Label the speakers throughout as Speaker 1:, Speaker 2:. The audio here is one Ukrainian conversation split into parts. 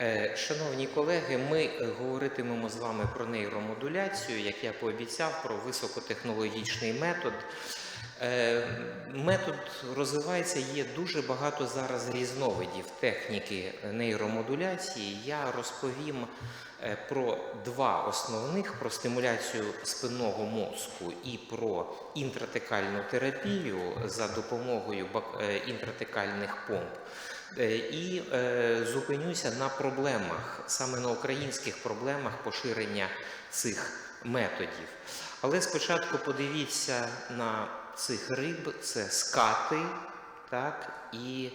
Speaker 1: Е, Шановні колеги, ми е, говоритимемо з вами про нейромодуляцію, як я пообіцяв, про високотехнологічний метод. Е, Метод розвивається, є дуже багато зараз різновидів техніки нейромодуляції. Я розповім про два основних: про стимуляцію спинного мозку і про інтратекальну терапію за допомогою інтратекальних помп. Е, І е, зупинюся на проблемах, саме на українських проблемах поширення цих методів. Але спочатку подивіться на цих риб, це скати, так, і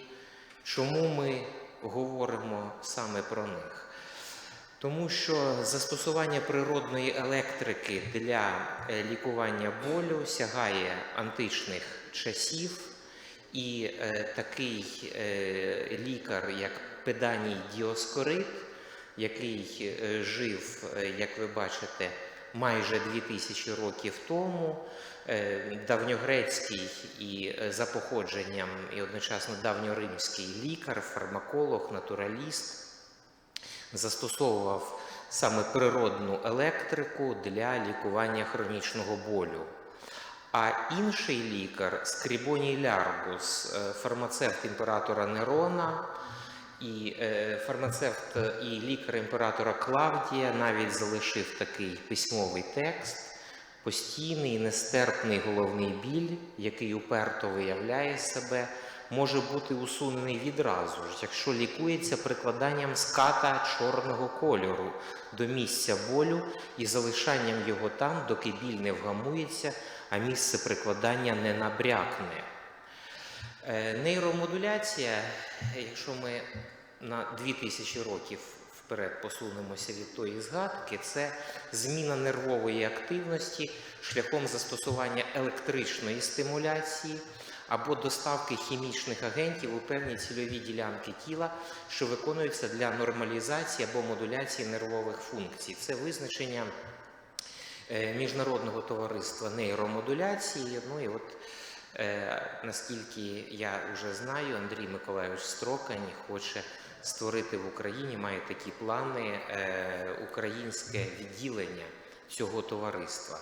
Speaker 1: чому ми говоримо саме про них. Тому що застосування природної електрики для е, лікування болю сягає античних часів, і е, такий е, лікар, як Педаній Діоскорид, який е, жив, е, як ви бачите, майже 2000 років тому, е, давньогрецький і е, за походженням, і одночасно давньоримський лікар, фармаколог, натураліст, застосовував саме природну електрику для лікування хронічного болю. А інший лікар Скрібоній Ляргус, е, фармацевт імператора Нерона і е, фармацевт і лікар імператора Клавдія навіть залишив такий письмовий текст. Постійний нестерпний головний біль, який уперто виявляє себе, може бути усунений відразу ж, якщо лікується прикладанням ската чорного кольору до місця болю і залишанням його там, доки біль не вгамується, а місце прикладання не набрякне. Е, Нейромодуляція, якщо ми на 2000 років вперед посунемося від тої згадки, це зміна нервової активності шляхом застосування електричної стимуляції або доставки хімічних агентів у певні цільові ділянки тіла, що виконуються для нормалізації або модуляції нервових функцій. Це визначення Міжнародного товариства нейромодуляції. Ну і от Е, наскільки я вже знаю, Андрій Миколайович Строкань хоче створити в Україні, має такі плани е, українське відділення цього товариства.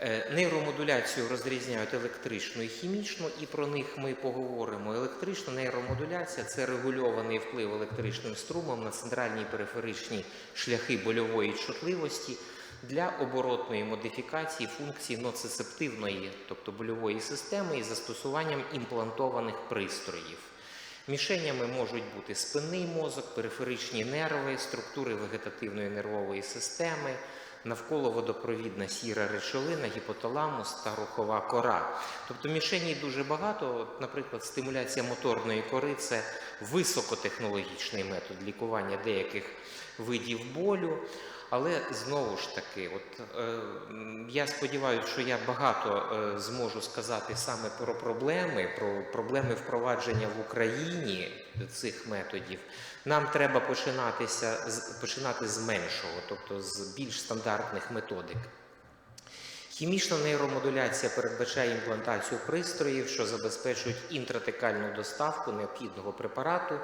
Speaker 1: Е, Нейромодуляцію розрізняють електричну і хімічну, і про них ми поговоримо. Електрична нейромодуляція це регульований вплив електричним струмом на центральні і периферичні шляхи больової чутливості для оборотної модифікації функцій ноцицептивної, тобто больової системи, із застосуванням імплантованих пристроїв. Мішенями можуть бути спинний мозок, периферичні нерви, структури вегетативної нервової системи, навколо водопровідна сіра речовина, гіпоталамус та рухова кора. Тобто мішеній дуже багато. Наприклад, стимуляція моторної кори це високотехнологічний метод лікування деяких видів болю. Але знову ж таки, от е, я сподіваюся, що я багато е, зможу сказати саме про проблеми, про проблеми впровадження в Україні цих методів. Нам треба починатися з починати з меншого, тобто з більш стандартних методик. Хімічна нейромодуляція передбачає імплантацію пристроїв, що забезпечують інтратекальну доставку необхідного препарату.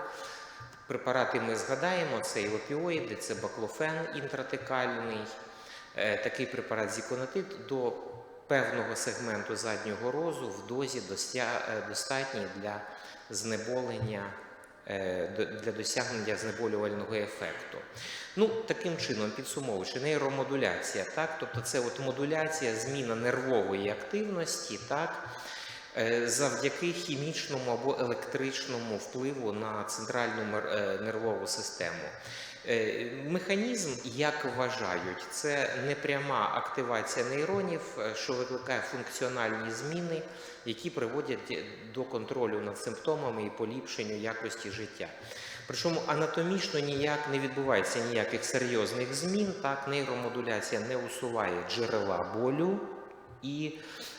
Speaker 1: Препарати ми згадаємо: це і опіоїди, це баклофен інтратекальний, е, такий препарат зіконатид до певного сегменту заднього розу в дозі е, достатній для знеболення, е, для досягнення знеболювального ефекту. Ну, таким чином, підсумовуючи, нейромодуляція, так, тобто це от модуляція, зміна нервової активності, так, завдяки хімічному або електричному впливу на центральну е, нервову систему. Е, Механізм, як вважають, це непряма активація нейронів, е, що викликає функціональні зміни, які приводять до контролю над симптомами і поліпшенню якості життя. Причому анатомічно ніяк не відбувається ніяких серйозних змін. Так, нейромодуляція не усуває джерела болю і е, е,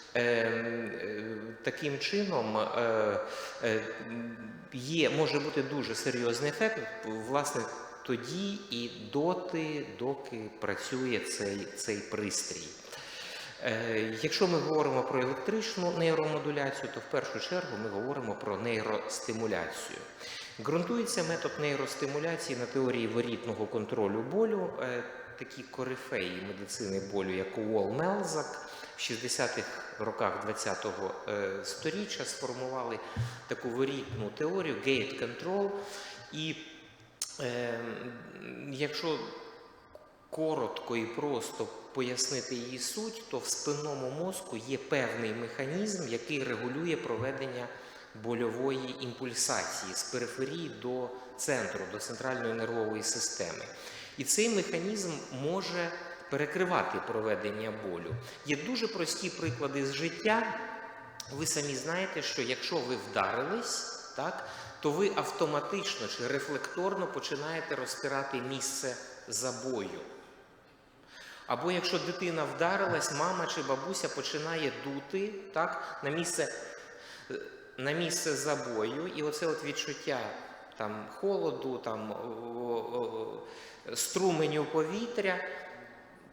Speaker 1: таким чином е, е, є, може бути дуже серйозний ефект, власне, тоді і доти, доки працює цей, цей пристрій. Е, Якщо ми говоримо про електричну нейромодуляцію, то в першу чергу ми говоримо про нейростимуляцію. Ґрунтується метод нейростимуляції на теорії ворітного контролю болю. Е, Такі корифеї медицини болю, як Уолл Мелзак, в 60-х роках ХХ сторіччя сформували таку ворітну теорію gate control. І е, якщо коротко і просто пояснити її суть, то в спинному мозку є певний механізм, який регулює проведення больової імпульсації з периферії до центру, до центральної нервової системи. І цей механізм може перекривати проведення болю. Є дуже прості приклади з життя. Ви самі знаєте, що якщо ви вдарились, так, то ви автоматично чи рефлекторно починаєте розтирати місце забою. Або якщо дитина вдарилась, мама чи бабуся починає дути так, на місце, на місце забою, і оце от відчуття там, холоду, там, струменю повітря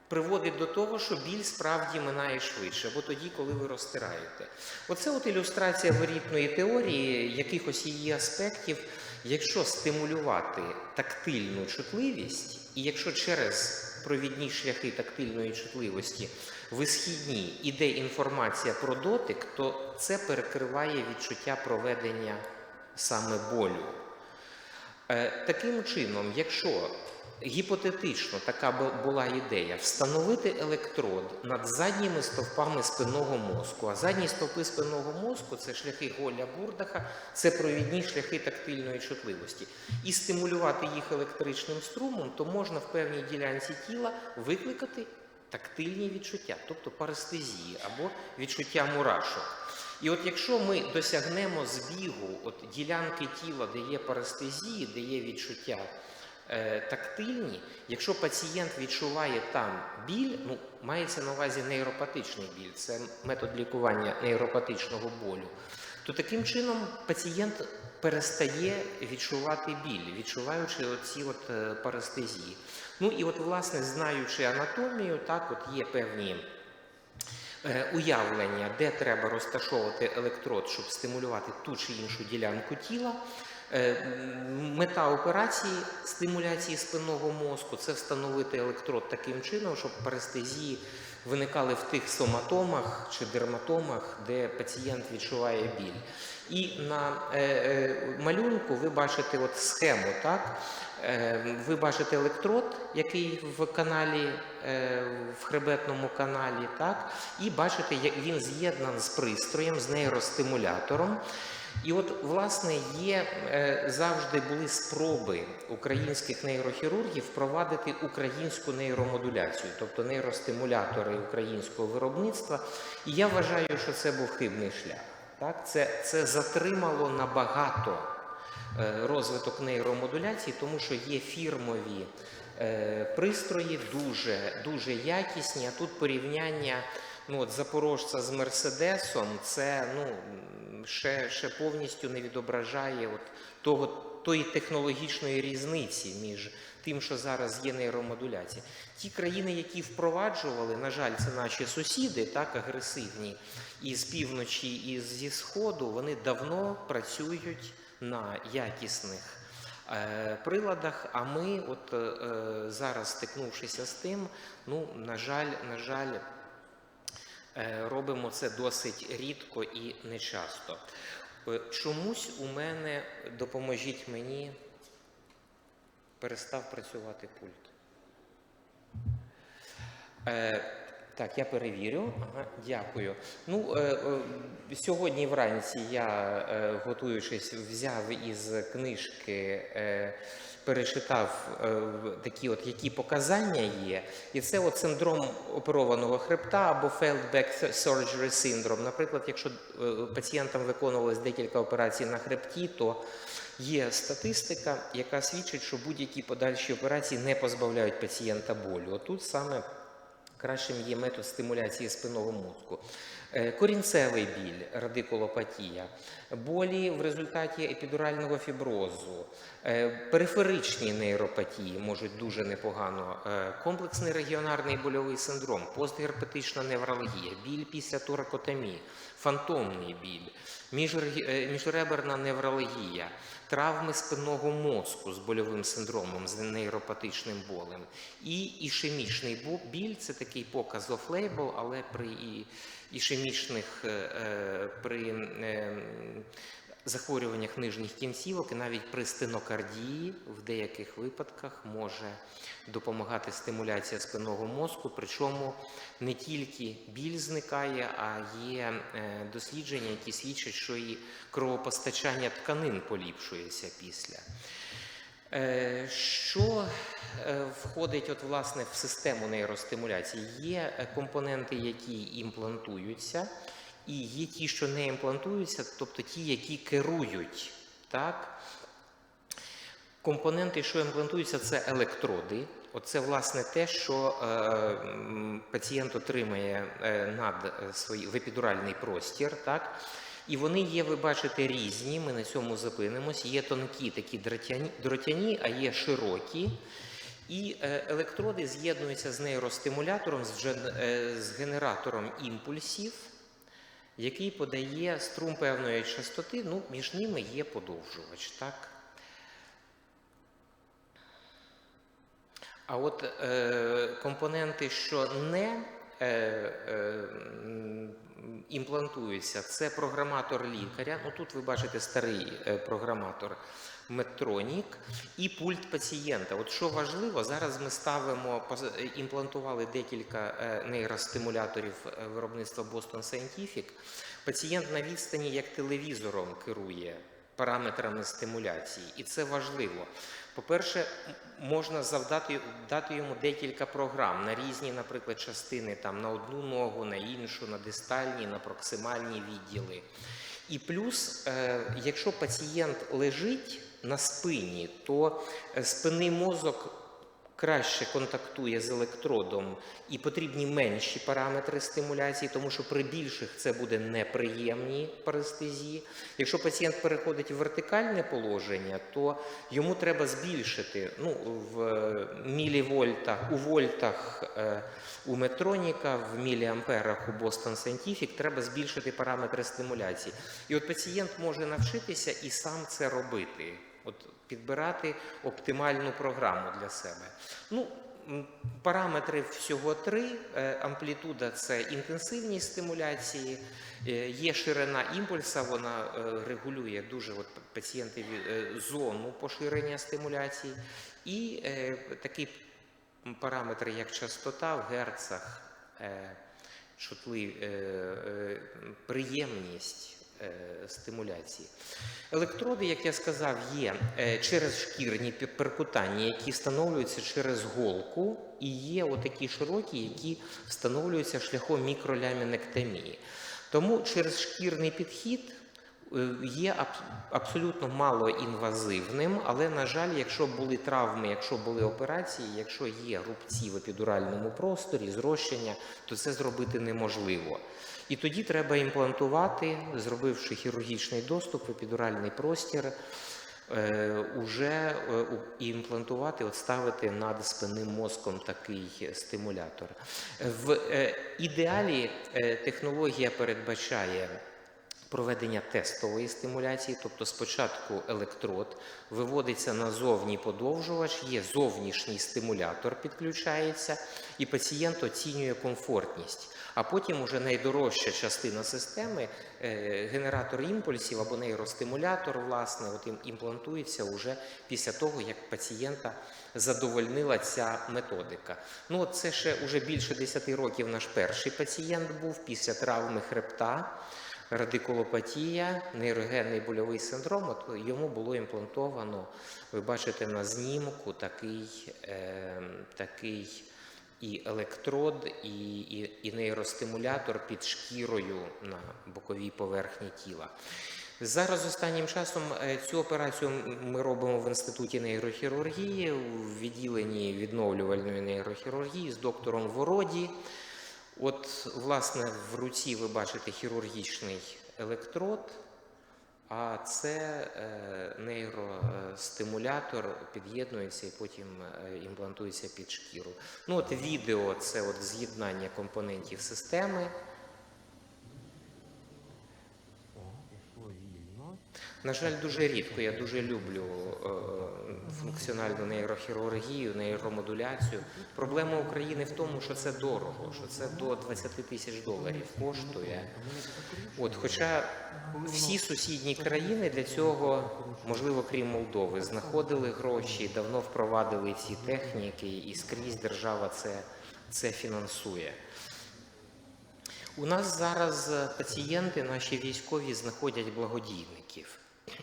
Speaker 1: приводить до того, що біль справді минає швидше, або тоді, коли ви розтираєте. Оце от ілюстрація ворітної теорії, якихось її аспектів. Якщо стимулювати тактильну чутливість, і якщо через провідні шляхи тактильної чутливості в східні іде інформація про дотик, то це перекриває відчуття проведення саме болю. Е, Таким чином, якщо гіпотетично така була ідея встановити електрод над задніми стовпами спинного мозку, а задні стовпи спинного мозку це шляхи Голля Бурдаха, це провідні шляхи тактильної чутливості, і стимулювати їх електричним струмом, то можна в певній ділянці тіла викликати тактильні відчуття, тобто парестезії або відчуття мурашок. І от якщо ми досягнемо збігу от ділянки тіла, де є парестезії, де є відчуття тактильні, якщо пацієнт відчуває там біль, ну мається на увазі нейропатичний біль, це метод лікування нейропатичного болю, то таким чином пацієнт перестає відчувати біль, відчуваючи оці от е, парестезії. Ну і от, власне, знаючи анатомію, так, от є певні е, уявлення, де треба розташовувати електрод, щоб стимулювати ту чи іншу ділянку тіла. Е, Мета операції стимуляції спинного мозку це встановити електрод таким чином, щоб парестезії виникали в тих соматомах чи дерматомах, де пацієнт відчуває біль. І на е, е, малюнку ви бачите от схему, так? Ви бачите електрод, який в каналі, в хребетному каналі, так? і бачите, як він з'єднаний з пристроєм, з нейростимулятором. І от, власне, є е, завжди були спроби українських нейрохірургів впровадити українську нейромодуляцію, тобто нейростимулятори українського виробництва. І я вважаю, що це був хибний шлях. Так? Це, це затримало набагато е, розвиток нейромодуляції, тому що є фірмові е, пристрої, дуже, дуже якісні, а тут порівняння ну, от запорожця з Мерседесом, це ну, ще, ще повністю не відображає от того, тої технологічної різниці між тим, що зараз є нейромодуляція. Ті країни, які впроваджували, на жаль, це наші сусіди, так агресивні, і з півночі, і зі сходу, вони давно працюють на якісних е, приладах. А ми, от е, зараз стикнувшися з тим, ну на жаль, на жаль. Е, Робимо це досить рідко і нечасто. Е, Чомусь у мене допоможіть мені перестав працювати пульт. Е, так, я перевірю. Ага, дякую. Ну, е, е, сьогодні вранці я, е, готуючись, взяв із книжки, е, перечитав е, такі, от, які показання є. І це от синдром оперованого хребта або failed surgery syndrome. Наприклад, якщо е, пацієнтам виконувалось декілька операцій на хребті, то Є статистика, яка свідчить, що будь-які подальші операції не позбавляють пацієнта болю. Отут саме кращим є метод стимуляції спинного мозку. Е, Корінцевий біль, радикулопатія, болі в результаті епідурального фіброзу, е, периферичні нейропатії можуть дуже непогано, е, комплексний регіонарний больовий синдром, постгерпетична невралгія, біль після торакотомії, фантомний біль, міжреберна невралгія, травми спинного мозку з больовим синдромом, з нейропатичним болем, і ішемічний біль це такий показ оф-лейбл, але при ішемічних е, е, при е, захворюваннях нижніх кінцівок і навіть при стенокардії в деяких випадках може допомагати стимуляція спинного мозку. Причому не тільки біль зникає, а є е, дослідження, які свідчать, що і кровопостачання тканин поліпшується після. Е, Що е, входить от, власне, в систему нейростимуляції? Є компоненти, які імплантуються, і є ті, що не імплантуються, тобто ті, які керують. Так? Компоненти, що імплантуються, це електроди. Оце власне те, що е, пацієнт отримає е, над е, свій в простір. Так? І вони є, ви бачите, різні. Ми на цьому зупинимось. Є тонкі, такі дротяні, а є широкі. І е, електроди з'єднуються з нейростимулятором, з генератором імпульсів, який подає струм певної частоти. Ну, між ними є подовжувач. Так? А от е, компоненти, що не е, е, імплантуються, це програматор лікаря. Ну тут ви бачите старий е, програматор Medtronic і пульт пацієнта. От що важливо, зараз ми ставимо, імплантували декілька е, нейростимуляторів е, виробництва Boston Scientific. Пацієнт на відстані як телевізором керує параметрами стимуляції, і це важливо. По-перше, можна завдати дати йому декілька програм на різні, наприклад, частини там на одну ногу, на іншу, на дистальні, на проксимальні відділи. І плюс, е, якщо пацієнт лежить на спині, то е, спинний мозок краще контактує з електродом і потрібні менші параметри стимуляції, тому що при більших це буде неприємні парестезії. Якщо пацієнт переходить в вертикальне положення, то йому треба збільшити ну, в е, мілівольтах, у вольтах е, у Метроніка, в міліамперах у Boston Scientific треба збільшити параметри стимуляції. І от пацієнт може навчитися і сам це робити. От підбирати оптимальну програму для себе. Ну, параметри всього три. Е, Амплітуда це інтенсивність стимуляції, е, є ширина імпульса, вона е, регулює дуже от пацієнтові е, зону поширення стимуляції, і е, такий параметр, як частота в герцах, чутливі, е, приємність стимуляції. Електроди, як я сказав, є е, через шкірні перкутання, які встановлюються через голку, і є отакі широкі, які встановлюються шляхом мікролямінектомії. Тому через шкірний підхід е, є аб- абсолютно малоінвазивним, але, на жаль, якщо були травми, якщо були операції, якщо є рубці в епідуральному просторі, зрощення, то це зробити неможливо. І тоді треба імплантувати, зробивши хірургічний доступ в епідуральний простір, е, уже е, імплантувати, от ставити над спинним мозком такий стимулятор. В е, ідеалі е, технологія передбачає проведення тестової стимуляції, тобто спочатку електрод виводиться назовні подовжувач, є зовнішній стимулятор, підключається, і пацієнт оцінює комфортність. А потім уже найдорожча частина системи, е, генератор імпульсів або нейростимулятор, власне, от імплантується уже після того, як пацієнта задовольнила ця методика. Ну, от це ще уже більше 10 років наш перший пацієнт був після травми хребта радикулопатія, нейрогенний больовий синдром, от йому було імплантовано, ви бачите на знімку такий, е, такий і електрод, і, і, і нейростимулятор під шкірою на боковій поверхні тіла. Зараз останнім часом е, цю операцію ми робимо в інституті нейрохірургії у відділенні відновлювальної нейрохірургії з доктором Вороді. От, власне, в руці ви бачите хірургічний електрод, а це е, нейростимулятор під'єднується і потім е, імплантується під шкіру. Ну, от відео це от з'єднання компонентів системи. На жаль, дуже рідко. Я дуже люблю е, функціональну нейрохірургію, нейромодуляцію. Проблема України в тому, що це дорого, що це до 20 тисяч доларів коштує. От, хоча всі сусідні країни для цього, можливо, крім Молдови, знаходили гроші, давно впровадили ці техніки, і скрізь держава це, це фінансує. У нас зараз е, пацієнти, наші військові, знаходять благодійників.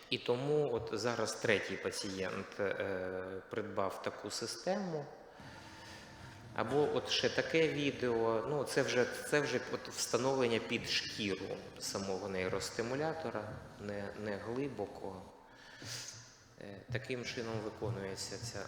Speaker 1: І тому от зараз третій пацієнт е, придбав таку систему. Або от ще таке відео, ну це вже, це вже от встановлення під шкіру самого нейростимулятора, не, не глибоко. Е, Таким чином виконується ця.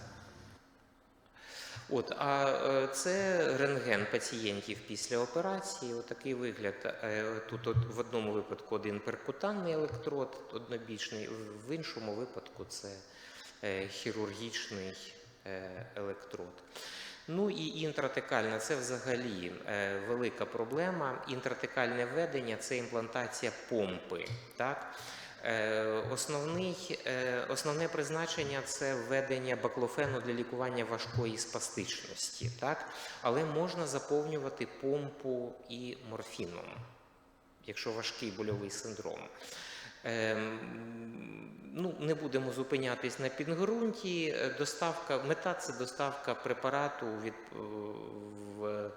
Speaker 1: От, а е, це рентген пацієнтів після операції. Отакий вигляд. Е, Тут от в одному випадку один перкутанний електрод однобічний, в іншому випадку це е, хірургічний електрод. Ну і інтратекальна це взагалі велика проблема. Інтратекальне введення це імплантація помпи. Так? Е, Основний, е, основне призначення це введення баклофену для лікування важкої спастичності, так? але можна заповнювати помпу і морфіном, якщо важкий больовий синдром. Ем, Ну, не будемо зупинятись на підґрунті. Доставка, мета це доставка препарату від, в-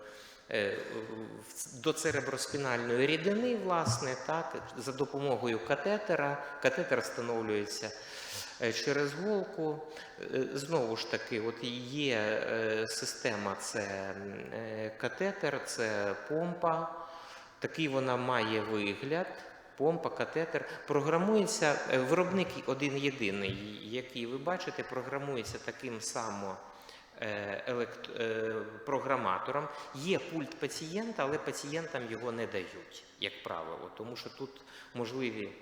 Speaker 1: до цереброспінальної рідини, власне, так, за допомогою катетера. Катетер встановлюється е, через голку. Е, Знову ж таки, от є е, система, це е, катетер, це помпа. Такий вона має вигляд. Помпа, катетер. Програмується е, виробник один єдиний, який ви бачите, програмується таким само е, е, програматором. Є пульт пацієнта, але пацієнтам його не дають, як правило, тому що тут можливі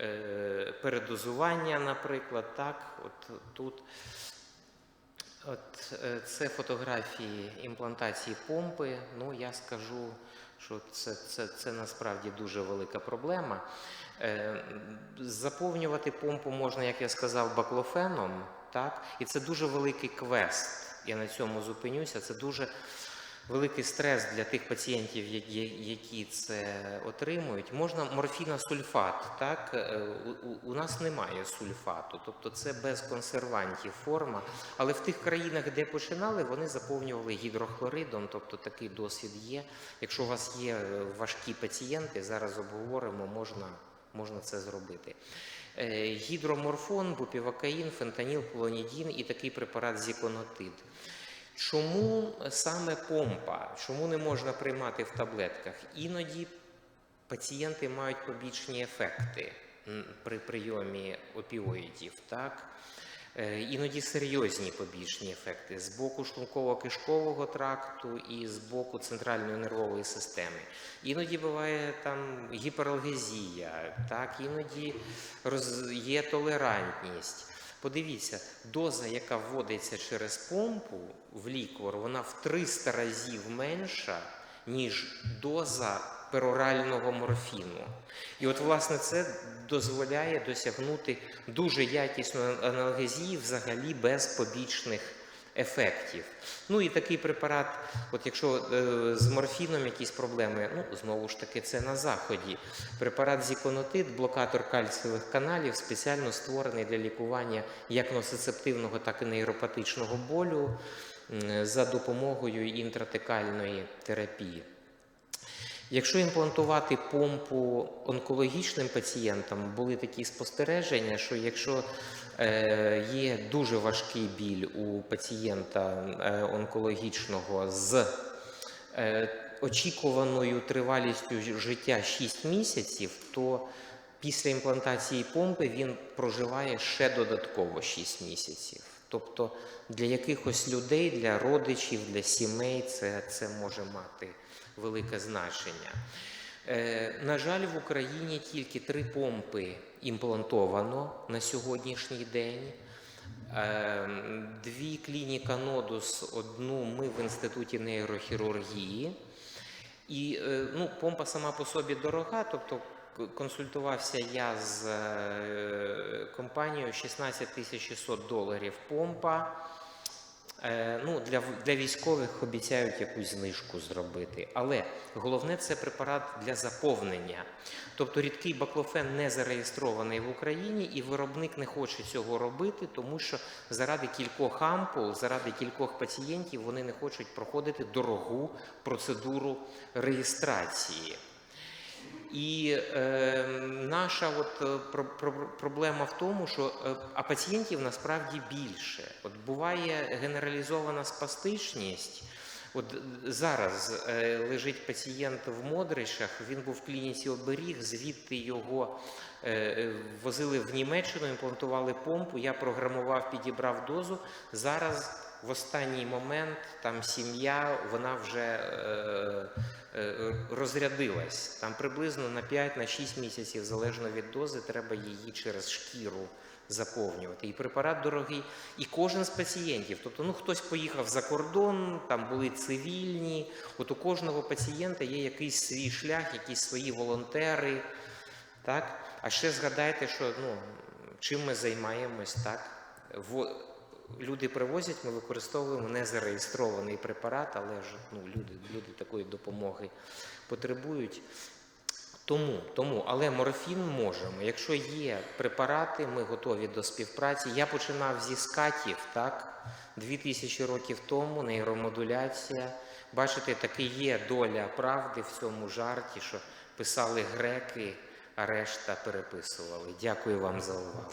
Speaker 1: е, передозування, наприклад, так, от тут. От е, це фотографії імплантації помпи. Ну, я скажу, що це, це, це насправді дуже велика проблема. Е, Заповнювати помпу можна, як я сказав, баклофеном, так? і це дуже великий квест. Я на цьому зупинюся. Це дуже великий стрес для тих пацієнтів, які це отримують. Можна морфіносульфат, так? Е, у нас немає сульфату, тобто це без консервантів форма. Але в тих країнах, де починали, вони заповнювали гідрохлоридом, тобто такий досвід є. Якщо у вас є е, важкі пацієнти, зараз обговоримо, можна, можна це зробити. Е, Гідроморфон, бупівакаїн, фентаніл, клонідін і такий препарат зіконотид. Чому саме помпа? Чому не можна приймати в таблетках? Іноді пацієнти мають побічні ефекти при прийомі опіоїдів, так? Е, Іноді серйозні побічні ефекти з боку шлунково-кишкового тракту і з боку центральної нервової системи. Іноді буває там гіпералгезія, так? іноді роз... є толерантність. Подивіться, доза, яка вводиться через помпу в ліквор, вона в 300 разів менша, ніж доза перорального морфіну. І от, власне, це дозволяє досягнути дуже якісної аналгезії взагалі без побічних ефектів. Ну і такий препарат, от якщо е, з морфіном якісь проблеми, ну знову ж таки, це на заході. Препарат зіконотид, блокатор кальцієвих каналів, спеціально створений для лікування як носицептивного, так і нейропатичного болю за допомогою інтратекальної терапії. Якщо імплантувати помпу онкологічним пацієнтам, були такі спостереження, що якщо е, є дуже важкий біль у пацієнта е, онкологічного з е, очікуваною тривалістю життя 6 місяців, то після імплантації помпи він проживає ще додатково 6 місяців. Тобто для якихось людей, для родичів, для сімей це, це може мати велике значення. Е, на жаль, в Україні тільки три помпи імплантовано на сьогоднішній день. Е, Дві клініка Нодус, одну ми в інституті нейрохірургії. І е, ну, помпа сама по собі дорога, тобто Консультувався я з компанією 16 600 доларів помпа. Е, Ну, для, для військових обіцяють якусь знижку зробити. Але головне це препарат для заповнення. Тобто рідкий баклофен не зареєстрований в Україні, і виробник не хоче цього робити, тому що заради кількох ампул, заради кількох пацієнтів вони не хочуть проходити дорогу процедуру реєстрації. І е, наша от, е, про, про, проблема в тому, що е, а пацієнтів насправді більше. От буває генералізована спастичність. От зараз е, лежить пацієнт в Модричах, він був в клініці оберіг, звідти його возили в Німеччину, імплантували помпу. Я програмував, підібрав дозу. Зараз в останній момент там сім'я, вона вже е, е, розрядилась. Там приблизно на 5-6 місяців, залежно від дози, треба її через шкіру заповнювати. І препарат дорогий, і кожен з пацієнтів. Тобто, ну хтось поїхав за кордон, там були цивільні. От у кожного пацієнта є якийсь свій шлях, якісь свої волонтери. Так? А ще згадайте, що ну, чим ми займаємось, так? Люди привозять, ми використовуємо незареєстрований препарат, але ж ну, люди, люди такої допомоги потребують. Тому, тому, але морфін можемо. Якщо є препарати, ми готові до співпраці. Я починав зі скатів, так, 2000 років тому, нейромодуляція. Бачите, таки є доля правди в цьому жарті, що писали греки, а решта переписували. Дякую вам за увагу.